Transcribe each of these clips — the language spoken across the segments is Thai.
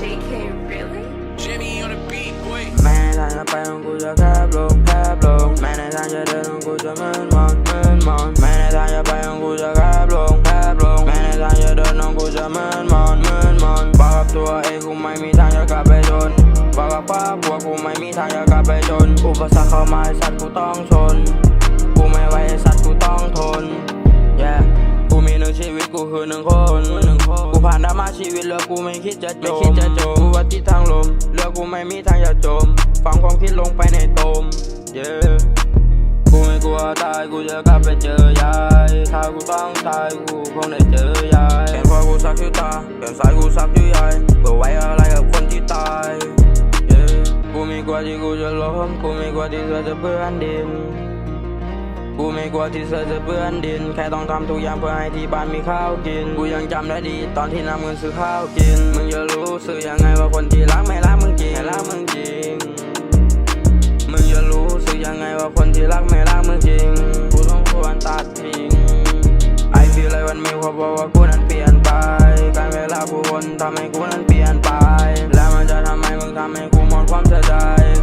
JK, really? Jimmy on the beat, boy. แม้ในทางจะไปของกูจะแคบลงแคบลงแม้ในทางจะเดินของกูจะมืนมนมืนมนแม้ในทางจะไปของกูจะแคบลงแคบลงแม้ในทางจะเดินของกูจะมืนมนมืนมนบอกกับตัวเองกูไม่มีทางจะกลับไปจนบอกกับครอบครัวกูไม่มีทางจะกลับไปจนอุปสรรคเข้ามาไอ้สัตว์กูต้องชน กูไม่ไหวไอ้สัตว์กูต้องทน yeah กูมีหนึ่ง ชีวิตกูคือหนึ่งคนกูผ่านดราม่าชีวิตแล้วกูไม่คิดจะจมไม่คิดจะจมกูว่าที่ทางลมเลือกกูไม่มีทางจะจม ฟังความคิดลงไปในตม yeah กูไม่กลัวตายกูจะกลับไปเจอยายถ้ากูต้องตายกูคงได้เจอยายแขนขวากูสักที่ตาแขนซ้ายกูสักที่ยายเพื่อไว้อะไรกับคนที่ตาย yeah กูไม่กลัวที่กูจะล้มกูไม่กลัวที่เธอจะเปื้อนดิน กูไม่กลัวที่เธอจะเปื้อนดิน แค่ต้องทำทุกอย่างเพื่อให้ที่บ้านมีข้าวกิน กูยังจำได้ดี ตอนที่นำเงินซื้อข้าวกิน มึงจะรู้สึกยังไงว่าคนที่รักไม่รักมึงจริงไม่รักมึงจริง มึงจะรู้สึกยังไงว่าคนที่รักไม่รักมึงจริง กูต้องควรตัดทิ้ง ไอฟีอะไรวันมีความบอกว่ากูนั้นเปลี่ยนไป การเวลาผู้คนทำให้กูนั้นเปลี่ยนไป แล้วมันจะทำให้มึงทำให้กูหมดความเสียใจ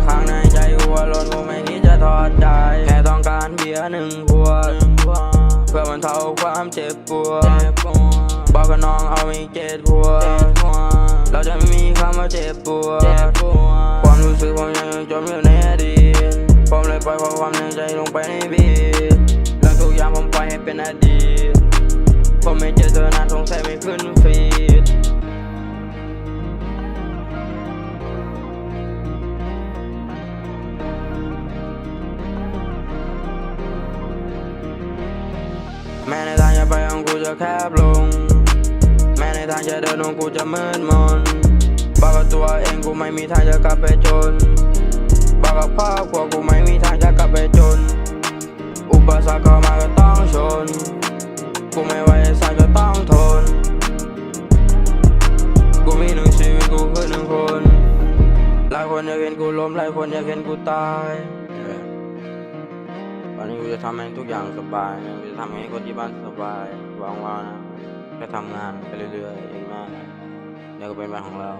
ข้างใน ใจกูว่าร้อนกูไม่คิดจะทอดใจ แค่ต้องการเบียร์หนึ่งขวดเพื่อบรรเทาความเจ็บปวดบอกกับน้องเอาอีกเจ็ดขวดเราจะไม่มีคำว่าเจ็บปวดความรู้สึกผมยังจมอยู่ในอดีตผมเลยปล่อยความในใจลงไปในบีทเรื่องทุกอย่างผมปล่อยให้เป็นอดีตผมไม่เจอเธอนานสงสัยไม่ขึ้นฟี จะแคบลง แม้ในทางจะเดินของกูจะมืดมนบอกกับตัวเองกูไม่มีทางจะกลับไปจนบอกกับครอบครัวกูไม่มีทางจะกลับไปจน อุปสรรคเข้ามาก็ต้องชน กูไม่ไหวสัตว์ก็ต้องทน กูมีหนึ่งชีวิตกูคือหนึ่งคน หลายคนอยากเห็นกูล้มหลายคนอยากเห็นกูตาย จะทำให้ทุกอย่างสบายนะกูจะทำให้คนที่บ้านสบายหวังว่านะแค่ทำงานไปเรื่อยๆเองนะเนี่ยก็เป็นบ้านของเรา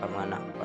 ทำงานหนักไป